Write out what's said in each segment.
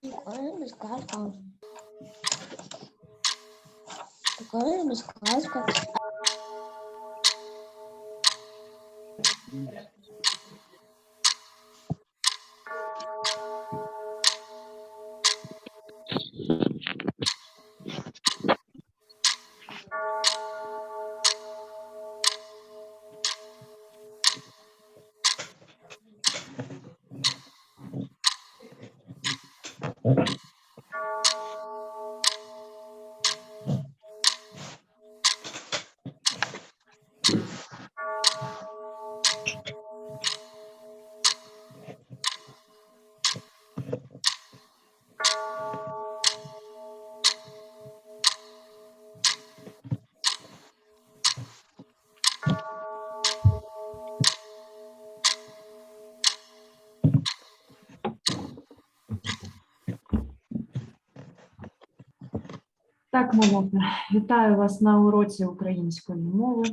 Прикольная сказка. Прикольная сказка. Так, малята, вітаю вас на уроці української мови.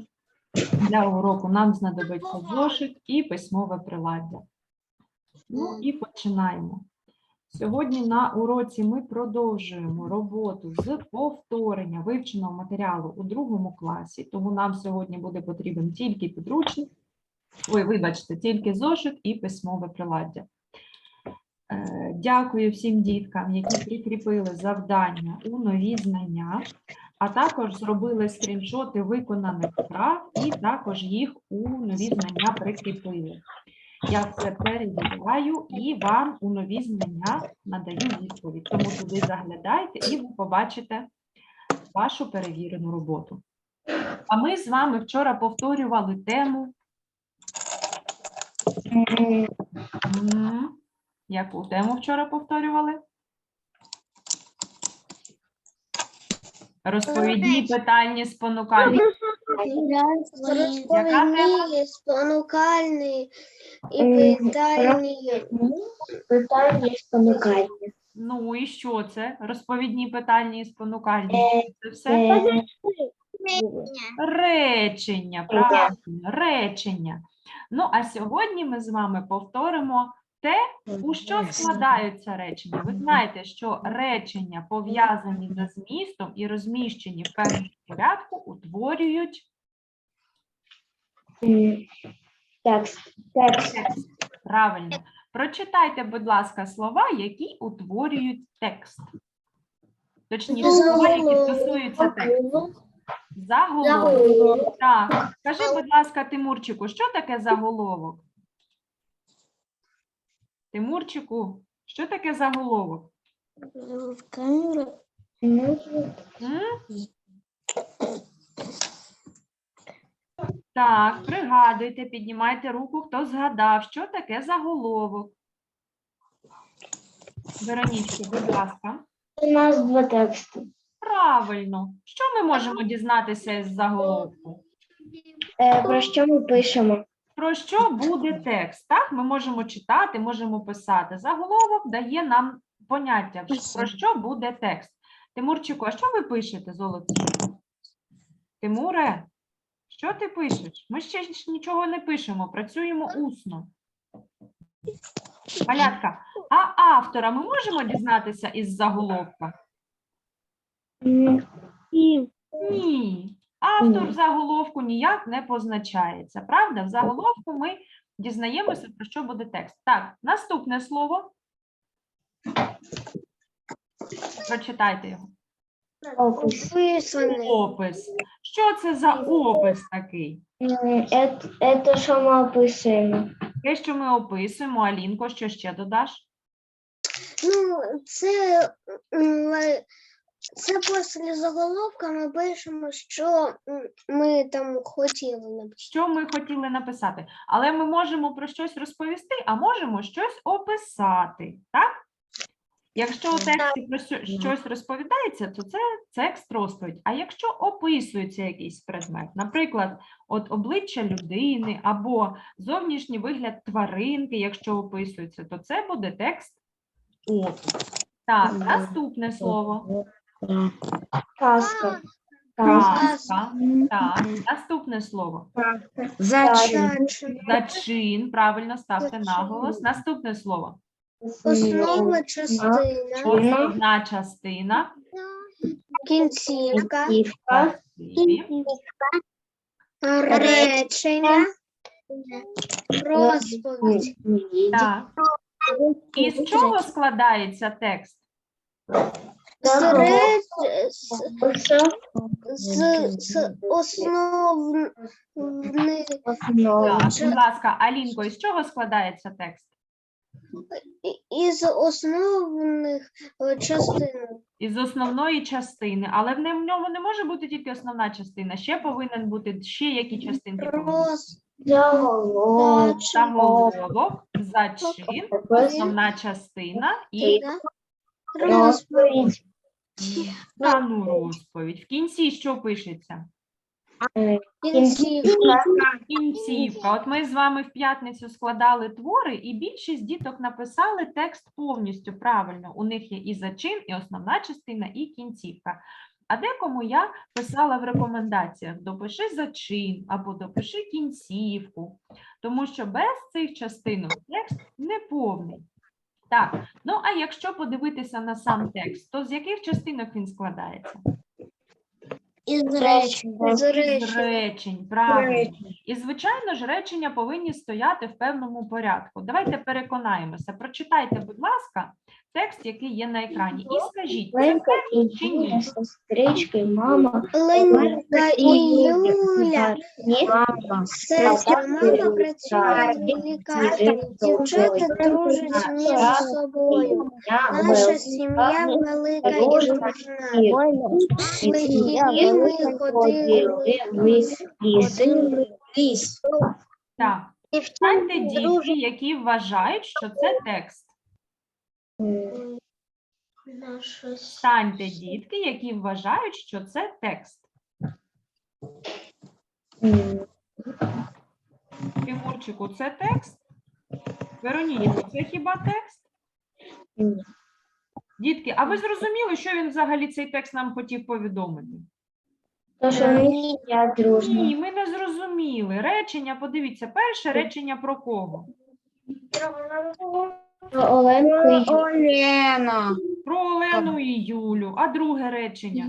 Для уроку нам знадобиться зошит і письмове приладдя. Ну і починаємо. Сьогодні на уроці ми продовжуємо роботу з повторення вивченого матеріалу у другому класі, тому нам сьогодні буде потрібен тільки підручник. Ой, вибачте, тільки зошит і письмове приладдя. Е, Дякую всім діткам, які прикріпили завдання у нові знання, а також зробили скріншоти виконаних вправ і також їх у нові знання прикріпили. Я це перевіряю і вам у нові знання надаю відповідь. Тому туди заглядайте і ви побачите вашу перевірену роботу. А ми з вами вчора повторювали тему. Яку тему вчора повторювали? Розповідні питальні спонукальні. Розповідні, спонукальні і Мгм. питальні. Питання спонукання. Ну і що це? Розповідні питальні і спонукальні. Е, Це все Це речення, правильно, речення. Ну, а сьогодні ми з вами повторимо те, у що складаються речення. Ви знаєте, що речення, пов'язані за змістом і розміщені в певному порядку, утворюють текст. Текст. текст. Правильно. Прочитайте, будь ласка, слова, які утворюють текст. Точніше, слова, які стосуються тексту. Заголовок. Так. Скажи, будь ласка, Тимурчику, що таке заголовок? Тимурчику, що таке заголовок? М? Так, пригадуйте, піднімайте руку, хто згадав, що таке заголовок. Веронічки, будь ласка. У нас два тексти. Правильно. Що ми можемо дізнатися із заголовку? Е, про що ми пишемо? Про що буде текст? Так, ми можемо читати, можемо писати. Заголовок дає нам поняття, про що буде текст. Тимурчику, а що ви пишете, золоце? Тимуре, що ти пишеш? Ми ще нічого не пишемо, працюємо усно. Малятка, а автора ми можемо дізнатися із заголовка? М, Ні. Автор в заголовку ніяк не позначається. Правда? В заголовку ми дізнаємося, про що буде текст. Так, наступне слово. Прочитайте його. Опис. Що це за опис такий? Це що ми описуємо. Те, що ми описуємо, Алінко, що ще додаш? Ну, це, це після заголовка ми пишемо, що ми там хотіли написати. Що ми хотіли написати? Але ми можемо про щось розповісти, а можемо щось описати, так? Якщо у тексті про щось розповідається, то це текст розповідь. А якщо описується якийсь предмет, наприклад, от обличчя людини або зовнішній вигляд тваринки, якщо описується, то це буде текст опис. Так, наступне слово. Казка. Казка. Так, наступне слово. Зачин. Зачин. Правильно ставте наголос. Наступне слово. Основна частина, Основна частина. кінцівка, Кінцівка. Речення, розповідь. Так. І з чого складається текст? З, основних. Так, будь ласка, Алінко, із чого складається текст? із основних частин. Із основної частини, але в ньому не може бути тільки основна частина. Ще повинен бути ще які частинки повинні? Заголовок. Заголовок, зачин, основна частина і розповідь. Та ну розповідь. В кінці що пишеться? Кінцівка. Кінцівка. От ми з вами в п'ятницю складали твори, і більшість діток написали текст повністю правильно. У них є і зачин, і основна частина, і кінцівка. А декому я писала в рекомендаціях: допиши зачин або допиши кінцівку, тому що без цих частинок текст не повний. Так, ну а якщо подивитися на сам текст, то з яких частинок він складається? Із речень. З З речень. речень, правильно. І, звичайно ж, речення повинні стояти в певному порядку. Давайте переконаємося. Прочитайте, будь ласка, текст, який є на екрані, і скажіть, це Ленка і чи ні? Сестрички, мама. Ленька і Юля. Ні, мама. Сестра, мама працює в лікарні. Дівчата дружать між собою. Наша сім'я велика і дружна. Вихідні ми ходили в ліс. так. Станьте дітки, які вважають, що це текст. Станьте дітки, які вважають, що це текст. Тимурчику, це текст? Вероніко, це хіба текст? Дітки, а ви зрозуміли, що він взагалі цей текст нам хотів повідомити? То, що ми сім'я дружна. Ні, ми не зрозуміли. Речення, подивіться, перше речення про кого? Про Оленку і Юлю. Олена. Про Олену і Юлю. А друге речення?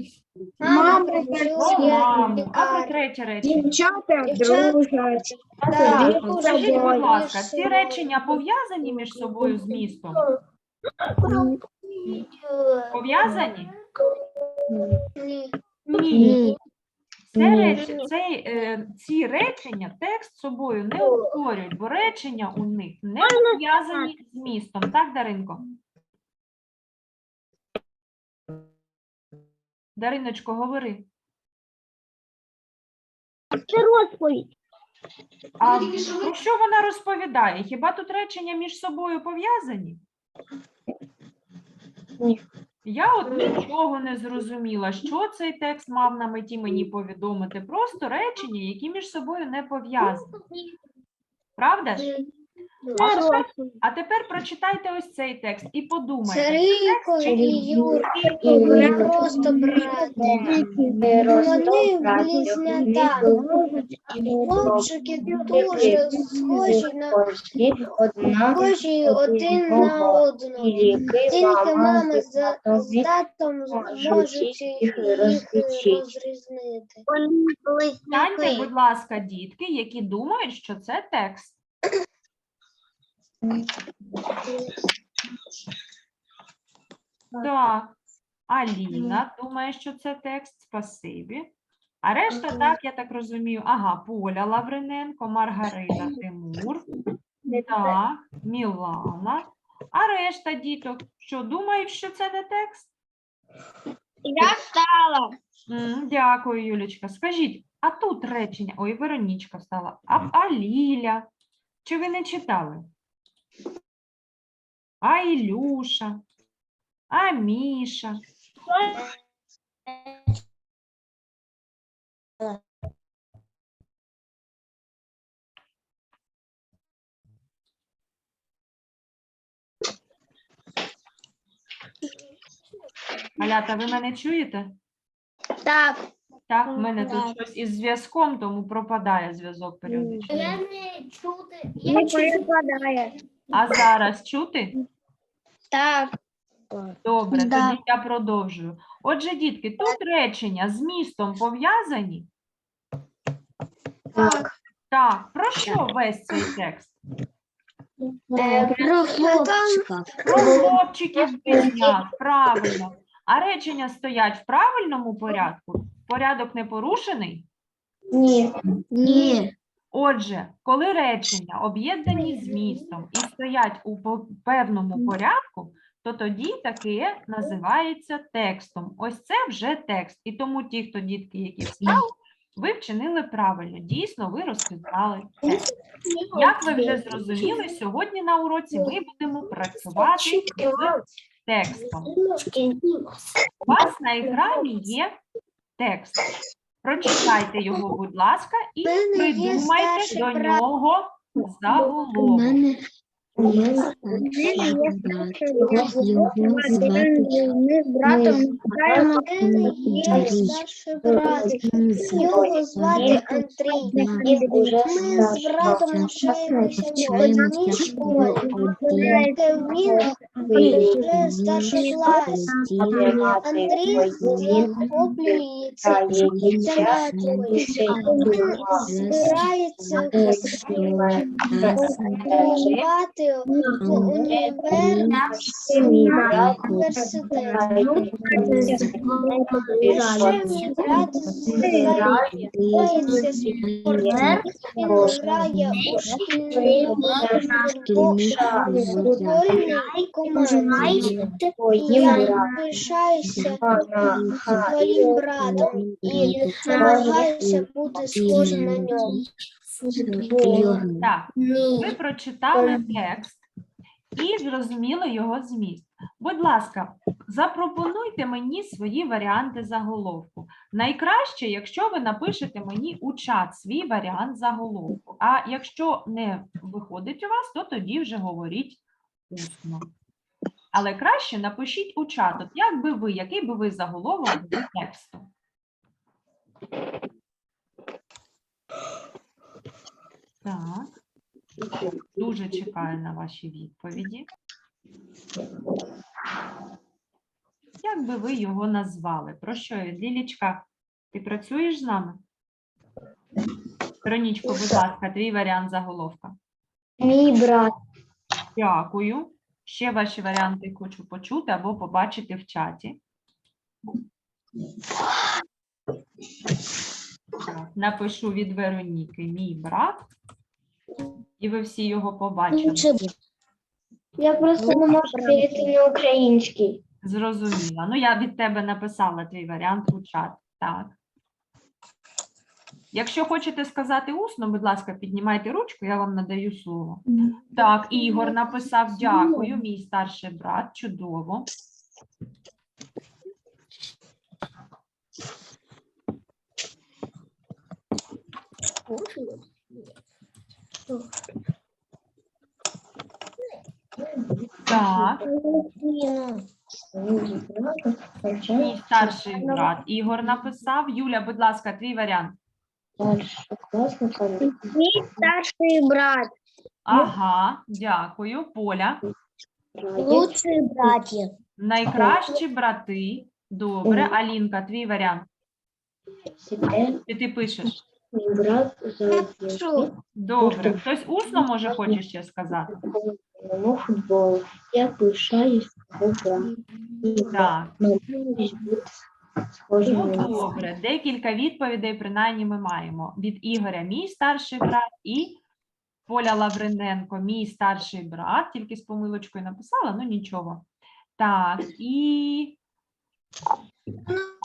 Мама Про маму. А про третє речення? Дівчата дружать. Так, Скажіть, будь ласка, ці речення пов'язані між собою з містом? Пов'язані? Ні. Це цей, е, ці речення текст собою не утворюють, бо речення у них не пов'язані з містом. Так, Даринко? Дариночко, говори. Це розповідь. А про що вона розповідає? Хіба тут речення між собою пов'язані? Ні. Я от нічого не зрозуміла, що цей текст мав на меті мені повідомити. Просто речення, які між собою не пов'язані. Правда ж? А тепер, а тепер прочитайте ось цей текст і подумайте. Сергійко і Юрко не просто брати. Вони Вони близнята. Хлопчики дуже схожі на схожі один на одного. Тільки мама з татом можуть їх розрізнити. Станьте, будь ласка, дітки, які думають, що це текст. Так. Аліна думає, що це текст. Спасибі. А решта, так, я так розумію. Ага, Поля Лавриненко, Маргарита Тимур. Так, Мілана. А решта діток, що думають, що це не текст? Я встала. М, Дякую, Юлічка. Скажіть, а тут речення. Ой, Веронічка встала. А, а Ліля? Чи ви не читали? А Ілюша? А Міша? Малята, ви мене чуєте? Так. Так, в мене Так. тут щось із зв'язком, тому пропадає зв'язок періодично. не чути. Не перепадає. А зараз чути? Так. Добре, Да. тоді я продовжую. Отже, дітки, тут речення з містом пов'язані. Так. Так, про що весь цей текст? Е, Про хлопчика. Про хлопчиків близнят, правильно. А речення стоять в правильному порядку? Порядок не порушений? Ні. Ні. Отже, коли речення об'єднані змістом і стоять у певному порядку, то тоді таке називається текстом. Ось це вже текст. І тому ті, хто дітки, які встали, ви вчинили правильно. Дійсно, ви розпізнали текст. Як ви вже зрозуміли, сьогодні на уроці ми будемо працювати з текстом. У вас на екрані є текст. Прочитайте його, будь ласка, і придумайте до нього заголовок. Ми з братом граємо. Є старший брат. Його звати Андрій. Ми з братом навчаємося в одній школі. Він вже старший клас. Андрій захоплюється математикою. Він збирається вступати в університет. Ще брат займається спортом. Він грає у шкільній футбольній команді. І я пишаюся своїм братом і намагаюся бути схожим на нього. Так, ви прочитали текст і зрозуміли його зміст. Будь ласка, запропонуйте мені свої варіанти заголовку. Найкраще, якщо ви напишете мені у чат свій варіант заголовку. А якщо не виходить у вас, то тоді вже говоріть усно. Але краще напишіть у чат, от як би ви, який би ви заголовок до тексту. Так. Дуже чекаю на ваші відповіді. Як би ви його назвали? Про що він? Лілічка, ти працюєш з нами? Веронічко, будь ласка, твій варіант заголовка. Мій брат. Дякую. Ще ваші варіанти хочу почути або побачити в чаті. Напишу від Вероніки мій брат. І ви всі його побачили. Я просто не можу перейти на український. Зрозуміла. Ну, я від тебе написала твій варіант у чат. Так. Якщо хочете сказати усно, будь ласка, піднімайте ручку, я вам надаю слово. Так, Ігор написав дякую, мій старший брат. Чудово. Так, мій старший брат. Ігор написав. Юля, будь ласка, твій варіант. Мій старший брат. Ага, дякую. Поля. Лучший братів. Найкращі брати. Добре. Алінка, твій варіант. Чи ти пишеш? Мій брат Що? Добре. Хтось усно може хоче ще сказати? футболу. Я пишаюсь. Так. Ну, добре. Декілька відповідей принаймні ми маємо. Від Ігоря мій старший брат і Поля Лавриненко, мій старший брат. Тільки з помилочкою написала, ну нічого. Так, і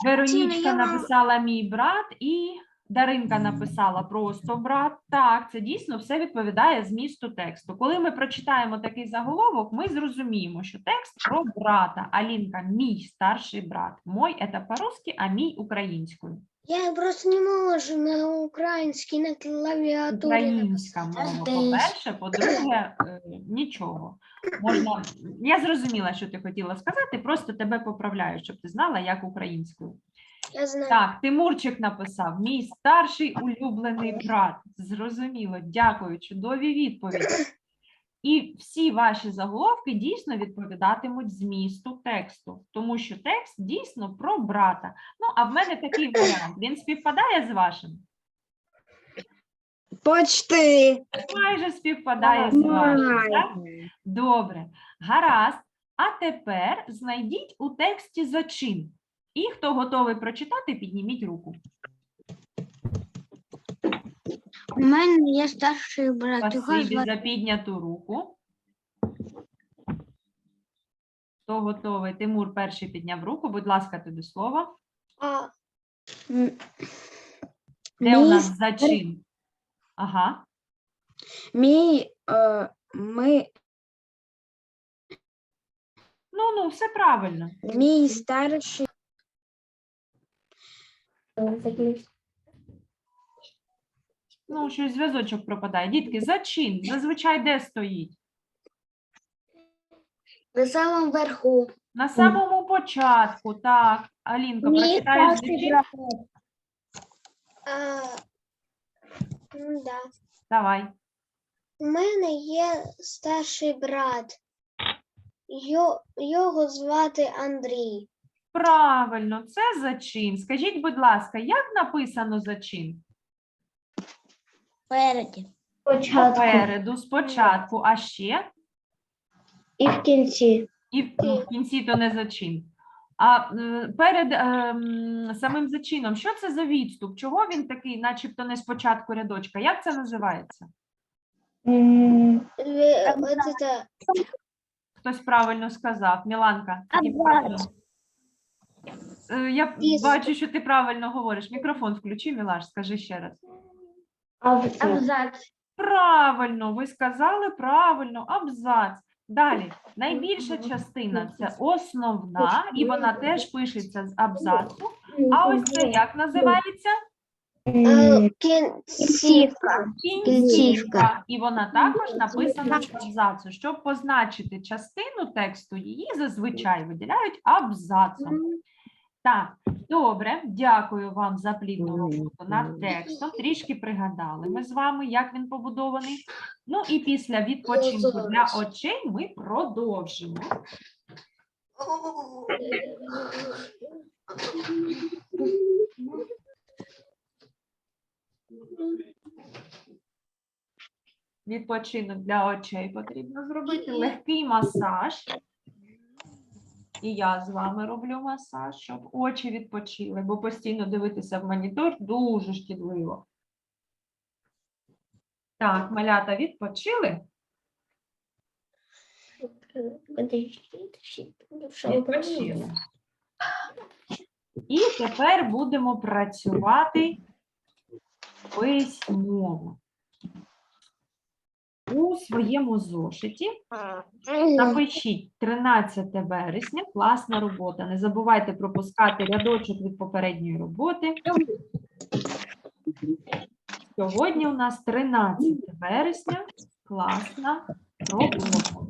Веронічка написала мій брат, і Даринка написала просто брат. Так, це дійсно все відповідає змісту тексту. Коли ми прочитаємо такий заголовок, ми зрозуміємо, що текст про брата. Алінка, мій старший брат. Мой це по-русски, а мій українською. Я просто не можу на українській на клавіатурі. Українська мова, по-перше, по-друге, е, нічого. Можна... Я зрозуміла, що ти хотіла сказати, просто тебе поправляю, щоб ти знала, як українською. Я знаю. Так, Тимурчик написав: мій старший улюблений брат. Зрозуміло, дякую, чудові відповіді. І всі ваші заголовки дійсно відповідатимуть змісту тексту, тому що текст дійсно про брата. Ну, а в мене такий варіант. Він співпадає з вашим? Почти. Майже співпадає з вашим. Так? Добре, гаразд. А тепер знайдіть у тексті зачин. І хто готовий прочитати, підніміть руку. У мене є старший брат. Його Спасибі звати за підняту руку. Хто готовий? Тимур перший підняв руку. Будь ласка, тобі слово. А, Де у нас зачин? Ага. Мій, е, ми, Ну, ну, все правильно. мій старший Ну, щось зв'язочок пропадає. Дітки, зачин. Зазвичай де стоїть? на самому верху. На самому початку, так. Алінка, прочитаєш зачин? А, ну, да. Давай. У мене є старший брат. Йо, його звати Андрій. Правильно, це зачин. Скажіть, будь ласка, як написано зачин? Переді. Спочатку Попереду, спочатку, а ще і в кінці. і в, ну, в кінці то не зачин. А е, перед ем, самим зачином, що це за відступ? Чого він такий, начебто не спочатку рядочка? Як це називається? М, та- Хтось правильно сказав. Міланка. Абзац. Е, Я Із- бачу, що ти правильно говориш. Мікрофон включи, Мілаш, скажи ще раз. абзац. абзац. Правильно, ви сказали правильно, абзац. Далі, найбільша частина це основна, і вона теж пишеться з абзацу. А ось це як називається? Е, Кінцівка. Кінцівка. І вона також написана з абзацу. Щоб позначити частину тексту, її зазвичай виділяють абзацом. Так, добре, дякую вам за плідну роботу над текстом. Трішки пригадали ми з вами, як він побудований. Ну і після відпочинку для очей ми продовжимо. Відпочинок для очей потрібно зробити. Легкий масаж. І я з вами роблю масаж, щоб очі відпочили, бо постійно дивитися в монітор дуже шкідливо. Так, малята відпочили? Відпочили. І тепер будемо працювати письмово. У своєму зошиті Напишіть 13 вересня, класна робота. Не забувайте пропускати рядочок від попередньої роботи. Сьогодні у нас 13 вересня, класна робота.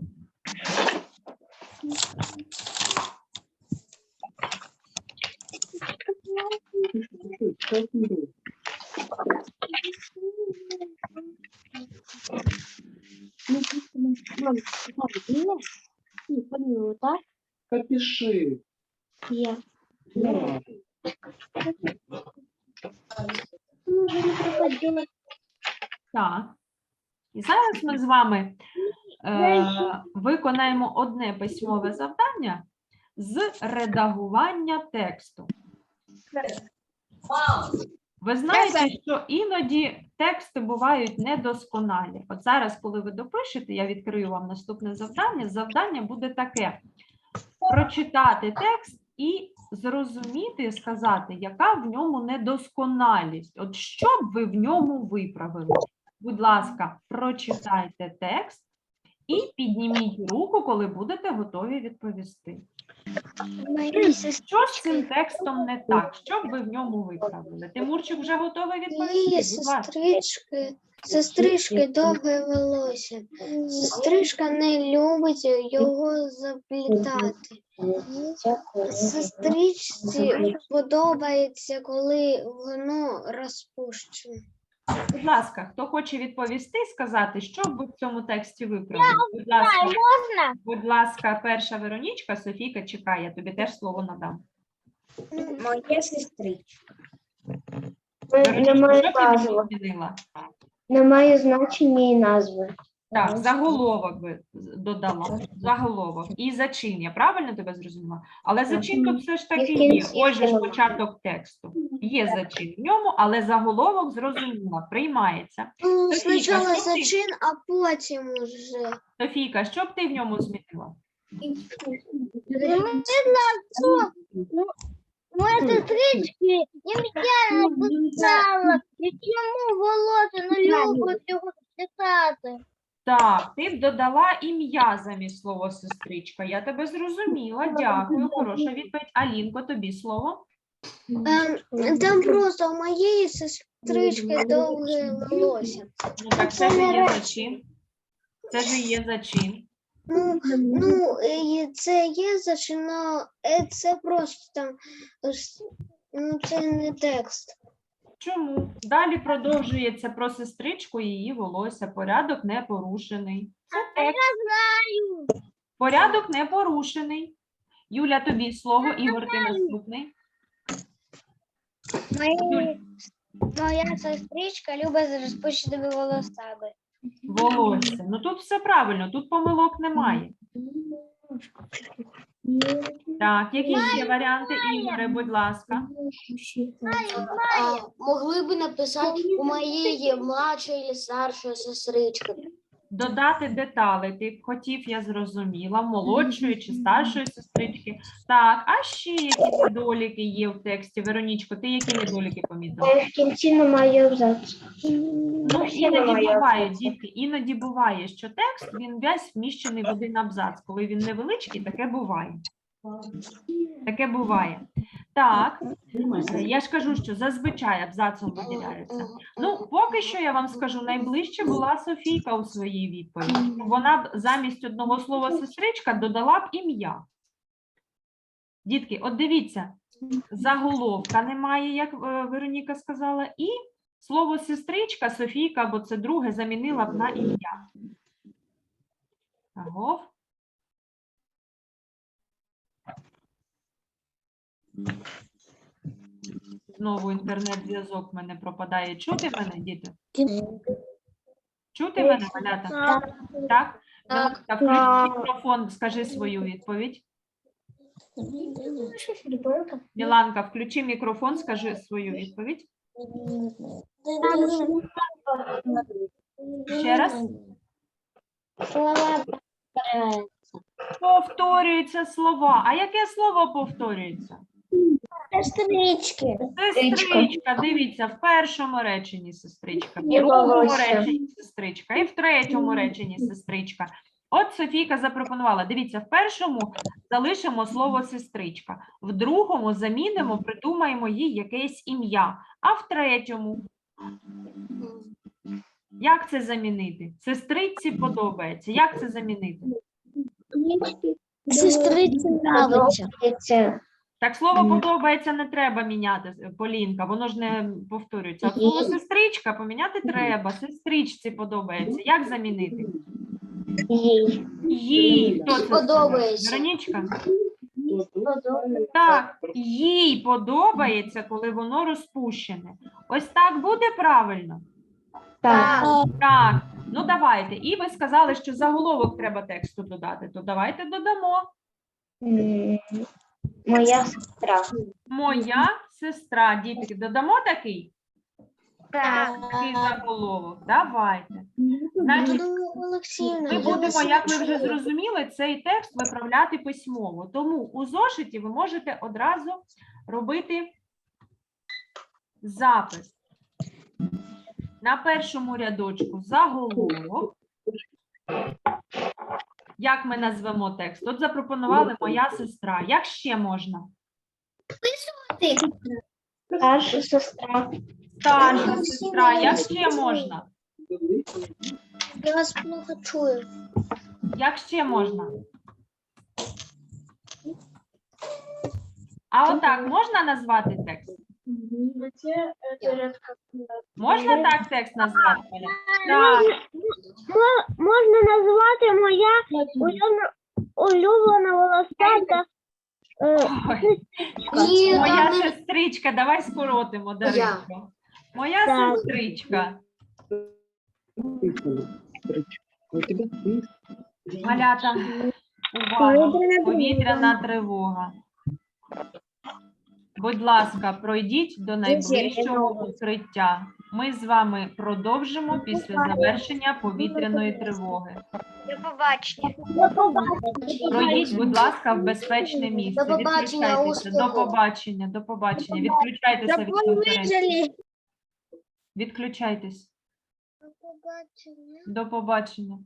Попиши. Є. Да. Так. І зараз ми з вами е, виконаємо одне письмове завдання з редагування тексту. Ви знаєте, що іноді тексти бувають недосконалі. От зараз, коли ви допишете, я відкрию вам наступне завдання. Завдання буде таке: прочитати текст і зрозуміти, сказати, яка в ньому недосконалість. От що б ви в ньому виправили? Будь ласка, прочитайте текст і підніміть руку, коли будете готові відповісти. Що з цим текстом не так? Що б ви в ньому виправили? Тимурчик вже готовий відповісти? Її Будь ласка. сестрички, сестрички довге волосся. Сестричка не любить його заплітати. Сестричці подобається, коли воно розпущене. Будь ласка, хто хоче відповісти, сказати, що ви в цьому тексті виправили? Будь ласка, Можна? будь ласка, перша Веронічка, Софійка чекає, я тобі теж слово надам. Моя сестричка. Веронічка, Немає що ти змінила? Немає значення і назви. Так, заголовок би додала. Заголовок. І зачин. Я правильно тебе зрозуміла? Але зачин тут все ж таки є. Ось же ж початок тексту. Є зачин в ньому, але заголовок зрозуміла, приймається. Ну, Софійка, спочатку що ти? зачин, а потім уже. Софійка, що б ти в ньому змінила? Моя сестрички, я написала, чому волосся не любить його читати. Так, ти б додала ім'я замість слова сестричка. Я тебе зрозуміла. Дякую. Хороша відповідь. Алінко, тобі слово. Ем, там просто у моєї сестрички довге волосся. Ну так це ж є зачин. Це ж є зачин. Ну, ну, і це є зачин, но е, це просто там, ну, це не текст. Чому? Далі продовжується про сестричку і її волосся. Порядок не порушений. Це текст. Порядок не порушений. Юля, тобі слово, Ігор, ти наступний. Юль, Моя сестричка любить з розпущеними волосами. волосся. Ну тут все правильно, тут помилок немає. Так, які ще варіанти, Ігоре, будь ласка. Могли б написати у моєї младшої или старшей сестрички. Додати деталі, ти б хотів, я зрозуміла, молодшої чи старшої сестрички. Так, а ще які недоліки є в тексті? Веронічко, ти які недоліки помітила? В кінці немає абзацу. Ну, іноді буває, дітки, іноді буває, що текст він весь вміщений в один абзац. Коли він невеличкий, таке буває. Таке буває. Так, е, я ж кажу, що зазвичай абзацом виділяється. Ну, поки що я вам скажу, найближче була Софійка у своїй відповіді. Вона б замість одного слова сестричка додала б ім'я. Дітки, от дивіться, заголовка немає, як е, Вероніка сказала, і слово сестричка, Софійка, або це друге, замінила б на ім'я. Агов. Знову інтернет-зв'язок в мене пропадає. Чути мене, діти? Чути мене, малята? Так? Міланка, включи мікрофон, скажи свою відповідь. Міланка, включи мікрофон, скажи свою відповідь. Ще раз. Слова Повторюються слова. А яке слово повторюється? Сестрички. Сестричка, дивіться, в першому реченні сестричка, в другому реченні сестричка, і в третьому реченні сестричка. От Софійка запропонувала. Дивіться, в першому залишимо слово сестричка, в другому замінимо, придумаємо їй якесь ім'я, а в третьому. Як це замінити? Сестриці подобається. Як це замінити? Сестриці нравиться. Так слово подобається не треба міняти, Полінка, воно ж не повторюється. А слово сестричка поміняти треба. Сестричці подобається. Як замінити? Їй. Їй. Хто це сказав? Подобається. Веронічка? Так, їй подобається, коли воно розпущене. Ось так буде правильно? Так. Так. Ну давайте. І ви сказали, що заголовок треба тексту додати. То давайте додамо. Моя сестра. Моя сестра. Дітки, додамо такий? Так. Такий заголовок. Давайте. Значить, Ми будемо, як ви вже зрозуміли, цей текст виправляти письмово. Тому у зошиті ви можете одразу робити запис. На першому рядочку заголовок. Як ми назвемо текст? От запропонували моя сестра. Як ще можна? Старша сестра. Старша сестра. Як ще можна? Я вас плохо чую. Як ще можна? А отак можна назвати текст? Можна так текст назвати? Так, Можна назвати моя улюблена, улюблена волосата. Ой, моя сестричка, давай скоротимо, Даринко. Моя Так. сестричка. У тебя ты. Малята, увага, повітряна тривога. Будь ласка, пройдіть до найближчого укриття. Ми з вами продовжимо після завершення повітряної тривоги. До побачення. Пройдіть, будь ласка, в безпечне місце. До побачення, Відключайтеся. До побачення, до побачення. Відключайтеся від конференції. Відключайтесь. До побачення. До побачення.